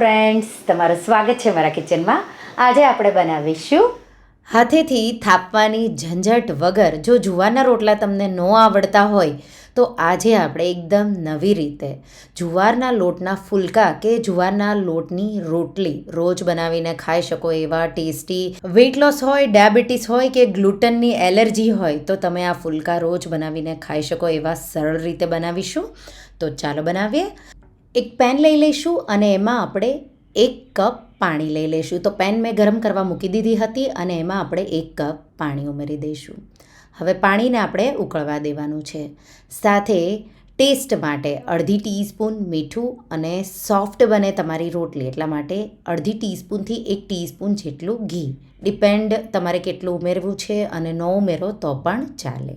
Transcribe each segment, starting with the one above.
Friends તમારું સ્વાગત છે મારા કિચનમાં આજે આપણે બનાવીશું હાથેથી થાપવાની ઝંઝટ વગર જો જુવારના રોટલા તમને ન આવડતા હોય, તો આજે આપણે એકદમ નવી રીતે જુવારના લોટના ફુલકા કે જુવારના લોટની રોટલી રોજ બનાવીને ખાઈ શકો એવા ટેસ્ટી વેઇટ લોસ હોય, ડાયાબિટીસ હોય કે ગ્લુટનની એલર્જી હોય, તો તમે આ ફુલકા રોજ બનાવીને ખાઈ શકો એવા સરળ રીતે બનાવીશું. તો ચાલો બનાવીએ. એક પેન લઈ લઈશું અને એમાં આપણે એક કપ પાણી લઈ લઈશું. તો પેન મેં ગરમ કરવા મૂકી દીધી હતી અને એમાં આપણે એક કપ પાણી ઉમેરી દઈશું. હવે પાણીને આપણે ઉકળવા દેવાનું છે. સાથે ટેસ્ટ માટે અડધી ટીસ્પૂન મીઠું અને સોફ્ટ બને તમારી રોટલી. એટલા માટે અડધી ટીસ્પૂનથી એક ટીસ્પૂન જેટલું ઘી. ડિપેન્ડ તમારે કેટલું ઉમેરવું છે અને ન ઉમેરો તો પણ ચાલે.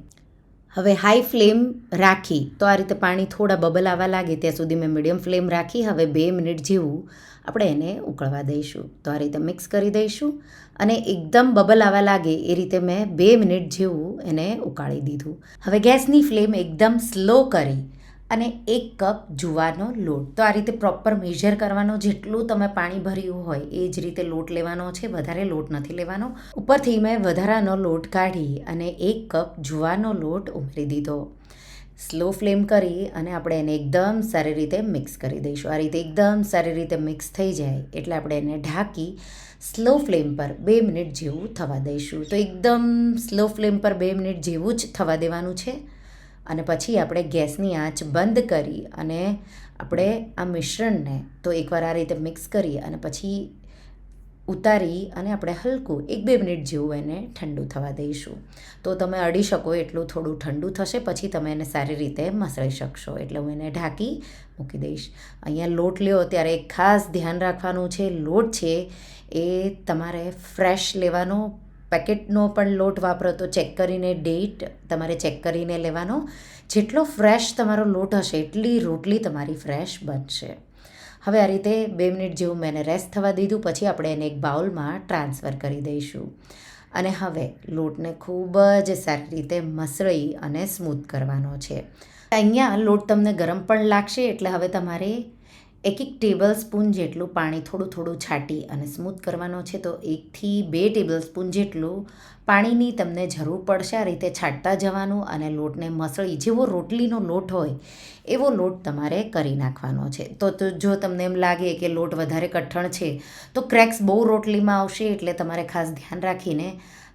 હવે હાઈ ફ્લેમ રાખી. તો આ રીતે પાણી થોડા બબલ આવવા લાગે ત્યાં સુધી મેં મીડિયમ ફ્લેમ રાખી. હવે બે મિનિટ જેવું આપણે એને ઉકળવા દઈશું. તો આ રીતે મિક્સ કરી દઈશું અને એકદમ બબલ આવવા લાગે એ રીતે મેં બે મિનિટ જેવું એને ઉકાળી દીધું. હવે ગેસની ફ્લેમ એકદમ સ્લો કરી. અને એક કપ જુવારનો લોટ. તો આ રીતે પ્રોપર મેજર કરવાનો, જેટલું તમે પાણી ભર્યું હોય એ જ રીતે લોટ લેવાનો છે, વધારે લોટ નથી લેવાનો. ઉપરથી મેં વધારાનો લોટ કાઢી અને એક કપ જુવારનો લોટ ઉમેરી દીધો. સ્લો ફ્લેમ કરી અને આપણે એને એકદમ સારી રીતે મિક્સ કરી દઈશું. આ રીતે એકદમ સારી રીતે મિક્સ થઈ જાય એટલે આપણે એને ઢાંકી સ્લો ફ્લેમ પર બે મિનિટ જેવું થવા દઈશું. તો એકદમ સ્લો ફ્લેમ પર બે મિનિટ જેવું જ થવા દેવાનું છે. અને પછી આપણે ગેસની આંચ બંધ કરી અને આપણે આ મિશ્રણને તો એકવાર આ રીતે મિક્સ કરી અને પછી ઉતારી અને આપણે હલકું એક બે મિનિટ જેવું એને ઠંડુ થવા દઈશું. તો તમે અડી શકો એટલું થોડું ઠંડુ થશે, પછી તમે એને સારી રીતે મસળી શકશો. એટલે હું એને ઢાંકી મૂકી દઈશ. અહીંયા લોટ લ્યો, ત્યારે ખાસ ધ્યાન રાખવાનું છે. લોટ છે એ તમારે ફ્રેશ લેવાનો પેકેટનો પણ લોટ વાપરો તો ચેક કરીને ડેટ તમારે ચેક કરીને લેવાનો. જેટલો ફ્રેશ તમારો લોટ હશે, એટલી રોટલી તમારી ફ્રેશ બનશે. હવે આ રીતે બે મિનિટ જેવું મેં રેસ્ટ થવા દીધું, પછી આપણે એને એક બાઉલમાં ટ્રાન્સફર કરી દઈશું. અને હવે લોટને ખૂબ જ સારી રીતે મસળી અને સ્મૂથ કરવાનો છે. અહીંયા લોટ તમને ગરમ પણ લાગશે, એટલે હવે તમારે એક એક ટેબલ સ્પૂન જેટલું પાણી થોડું થોડું છાંટી અને સ્મૂથ કરવાનો છે, તો એકથી બે ટેબલ સ્પૂન જેટલું પાણીની તમને જરૂર પડશે આ રીતે છાંટતા જવાનું અને લોટને મસળી, જેવો રોટલીનો લોટ હોય એવો લોટ તમારે કરી નાખવાનો છે. તો જો તમને એમ લાગે કે લોટ વધારે કઠણ છે, તો ક્રેક્સ બહુ રોટલીમાં આવશે એટલે તમારે ખાસ ધ્યાન રાખીને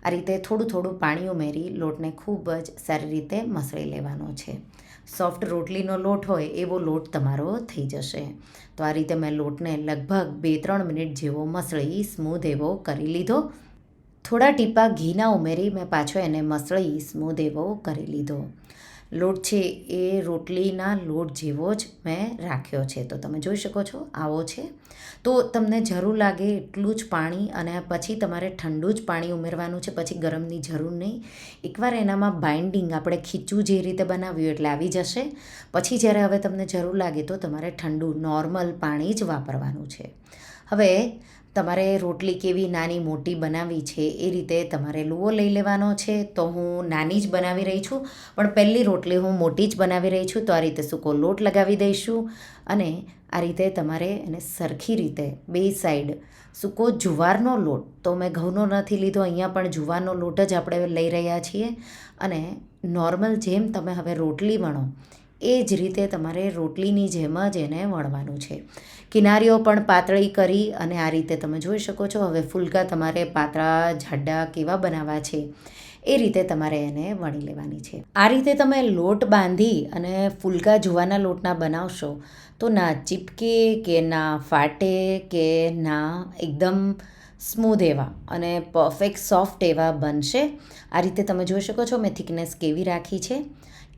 આ રીતે થોડું થોડું પાણી ઉમેરી લોટને ખૂબ જ સારી રીતે મસળી લેવાનો છે. સોફ્ટ રોટલીનો લોટ હોય એવો લોટ તમારો થઈ જશે. તો આ રીતે મેં લોટને લગભગ બે ત્રણ મિનિટ જેવો મસળી, સ્મૂધ એવો કરી લીધો. થોડા ટીપા ઘીના ઉમેરી મેં પાછો એને મસળી, સ્મૂધ એવો કરી લીધો. લોટ છે એ રોટલીના લોટ જેવો જ મેં રાખ્યો છે. તો તમે જોઈ શકો છો, આવો છે. તો તમને જરૂર લાગે એટલું જ પાણી અને પછી તમારે ઠંડુ જ પાણી ઉમેરવાનું છે, પછી ગરમની જરૂર નહીં. એકવાર એનામાં બાઇન્ડિંગ આપણે ખીચું જે રીતે બનાવ્યું એટલે આવી જશે. પછી જ્યારે હવે તમને જરૂર લાગે તો તમારે ઠંડુ, નોર્મલ પાણી જ વાપરવાનું છે. હવે તમારે રોટલી કેવી નાની મોટી બનાવવી છે એ રીતે તમારે લુઓ લઈ લેવાનો છે. તો હું નાની જ બનાવી રહી છું. પણ પહેલી રોટલી હું મોટી જ બનાવી રહી છું. તો આ રીતે સૂકો લોટ લગાવી દઈશું. અને આ રીતે તમારે એને સરખી રીતે બે સાઈડ સૂકો જુવારનો લોટ, તો મેં ઘઉંનો નથી લીધો, અહીંયા પણ જુવારનો લોટ જ આપણે લઈ રહ્યા છીએ. અને નોર્મલ જેમ તમે હવે રોટલી વણો એ જ રીતે તમારે રોટલીની જેમ જ એને વણવાનું છે. કિનારીઓ પણ પાતળી કરી અને આ રીતે તમે જોઈ શકો છો, હવે ફુલકા તમારે પાતળા જાડા કેવા બનાવવા છે, એ રીતે તમારે એને વણી લેવાની છે. આ રીતે તમે લોટ બાંધી અને ફૂલકા જુવાના લોટના બનાવશો, તો ના ચીપકે કે ના ફાટે કે ના એકદમ સ્મૂધ એવા અને પરફેક્ટ સોફ્ટ એવા બનશે. આ રીતે તમે જોઈ શકો છો, મેં થિકનેસ કેવી રાખી છે.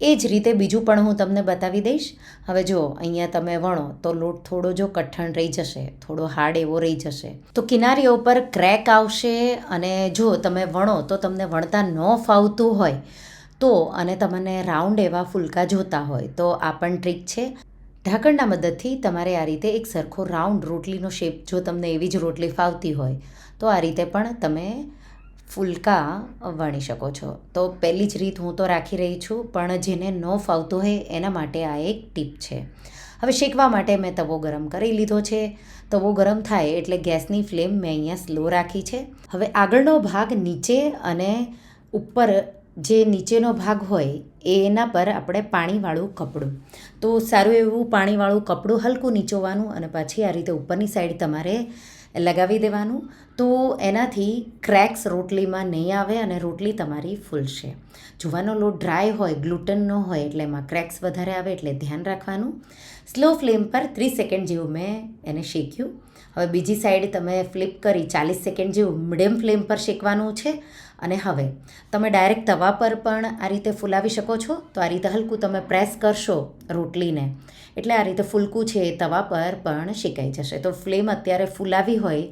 એ જ રીતે બીજું પણ હું તમને બતાવી દઈશ. હવે જો અહીંયા તમે વણો તો લોટ થોડો જો કઠણ રહી જશે, થોડો હાર્ડ એવો રહી જશે. તો કિનારીઓ પર ક્રેક આવશે અને જો તમે વણો તો તમને વણતા ન ફાવતું હોય તો અને તમને રાઉન્ડ એવા ફુલકા જોતા હોય તો આ પણ ટ્રીક છે. ઢાંકણના મદદથી તમારે આ રીતે એક સરખો રાઉન્ડ રોટલીનો શેપ જો તમને એવી જ રોટલી ફાવતી હોય તો આ રીતે પણ તમે ફુલકા વણી શકો છો. તો પહેલી જ રીત હું તો રાખી રહી છું, પણ જેને ન ફાવતું હોય એના માટે આ એક ટીપ છે. હવે શેકવા માટે મેં તવો ગરમ કરી લીધો છે. તવો ગરમ થાય એટલે ગેસની ફ્લેમ મેં અહીંયા સ્લો રાખી છે. હવે આગળનો ભાગ નીચે અને ઉપર જે નીચેનો ભાગ હોય એના પર આપણે પાણીવાળું કપડું. તો સારું એવું પાણીવાળું કપડું હલકું નીચોવાનું અને પછી આ રીતે ઉપરની સાઈડ તમારે લગાવી દેવાનું. તો એનાથી ક્રેક્સ રોટલીમાં નહીં આવે અને રોટલી તમારી ફૂલશે. જુવાનો લોટ ડ્રાય હોય ગ્લુટનનો હોય, એટલે એમાં ક્રેક્સ વધારે આવે, એટલે ધ્યાન રાખવાનું. સ્લો ફ્લેમ પર ત્રીસ સેકન્ડ જેવું મેં એને શેક્યું. હવે બીજી સાઈડ તમે ફ્લિપ કરી ચાલીસ સેકન્ડ જેવું મીડિયમ ફ્લેમ પર શેકવાનું છે. અને હવે, તમે ડાયરેક્ટ તવા પર પણ આ રીતે ફૂલાવી શકો છો. તો આ રીતે હલકું તમે પ્રેસ કરશો રોટલીને. એટલે આ રીતે ફૂલકું છે એ તવા પર પણ શેકાઈ જશે. તો ફ્લેમ અત્યારે ફૂલાવી હોય,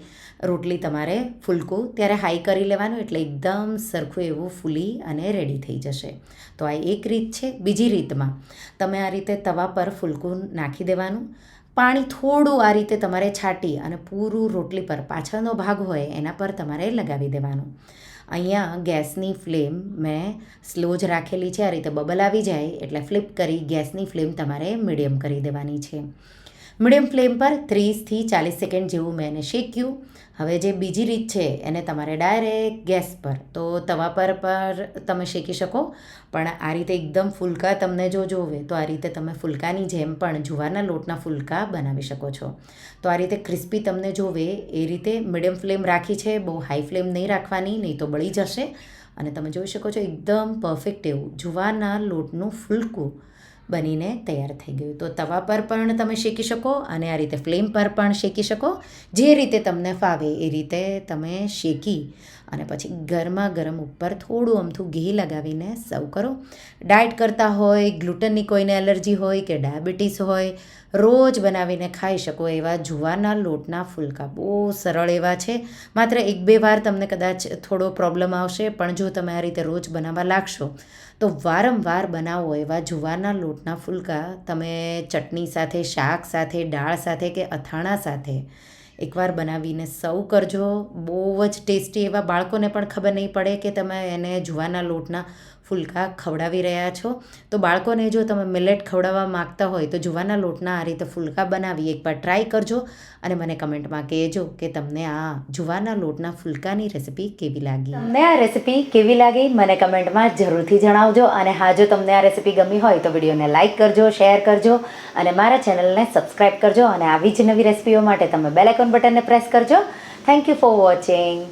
રોટલી તમારે ફૂલકું ત્યારે હાઈ કરી લેવાનું એટલે એકદમ સરખું એવું ફૂલી અને રેડી થઈ જશે. તો આ એક રીત છે બીજી રીતમાં. તમે આ રીતે તવા પર ફૂલકું નાખી દેવાનું. પાણી થોડું આ રીતે તમારે છાંટી અને પૂરું રોટલી પર પાછળનો ભાગ હોય એના પર તમારે લગાવી દેવાનું. અહીંયા ગેસની ફ્લેમ મેં સ્લો જ રાખેલી છે, આ રીતે બબલ આવી જાય એટલે ફ્લિપ કરી ગેસની ફ્લેમ તમારે મીડિયમ કરી દેવાની છે. મીડિયમ ફ્લેમ પર ત્રીસથી ચાલીસ સેકન્ડ જેવું મેં એને શેક્યું. હવે જે બીજી રીત છે, એને તમારે ડાયરેક્ટ ગેસ પર, તો તવા પર પર તમે શેકી શકો, પણ આ રીતે એકદમ ફુલકા તમને જો જોવે, તો આ રીતે તમે ફૂલકાની જેમ પણ જુવારના લોટના ફુલકા બનાવી શકો છો. તો આ રીતે ક્રિસ્પી તમને જોવે, એ રીતે મીડિયમ ફ્લેમ રાખી છે, બહુ હાઈ ફ્લેમ નહીં રાખવાની, નહીં તો બળી જશે. અને તમે જોઈ શકો છો, એકદમ પરફેક્ટ એવું જુવારના લોટનું ફુલકું બનીને તૈયાર થઈ ગયું. તો તવા પર પણ તમે શેકી શકો અને આ રીતે ફ્લેમ પર પણ શેકી શકો. જે રીતે તમને ફાવે એ રીતે તમે શેકી અને પછી ગરમા ગરમ ઉપર થોડું અમથું ઘી લગાવીને સર્વ કરો. ડાયટ કરતા હોય, ગ્લુટનની કોઈને એલર્જી હોય કે ડાયાબિટીસ હોય, રોજ બનાવીને ખાઈ શકો એવા જુવારના લોટના ફુલકા. બહુ સરળ એવા છે. માત્ર એક બે વાર તમને કદાચ થોડો પ્રોબ્લેમ આવશે, પણ જો તમે આ રીતે રોજ બનાવવા લાગશો, તો વારંવાર બનાવો એવા જુવારના લોટના ફુલકા. તમે ચટણી સાથે, શાક સાથે, દાળ સાથે કે અથાણા સાથે. એકવાર બનાવીને સર્વ કરજો. બહુ જ ટેસ્ટી એવા બાળકોને પણ ખબર નહીં પડે કે તમે એને જુવારના લોટના ફુલકા ખવડાવી રહ્યા છો. તો બાળકોને જો તમે મિલેટ ખવડાવવા માગતા હોય તો જુવાના લોટના આ રીતે ફુલકા બનાવી એકવાર ટ્રાય કરજો અને મને કમેન્ટમાં કહેજો કે તમને આ જુવાના લોટના ફુલકાની રેસિપી કેવી લાગી. તમને આ રેસિપી કેવી લાગી? મને કમેન્ટમાં જરૂરથી જણાવજો અને હા, જો તમને આ રેસિપી ગમી હોય તો વિડીયોને લાઇક કરજો શેર કરજો અને મારા ચેનલને સબસ્ક્રાઈબ કરજો અને આવી જ નવી રેસિપીઓ માટે તમે બેલેકોન બટનને પ્રેસ કરજો. Thank you for watching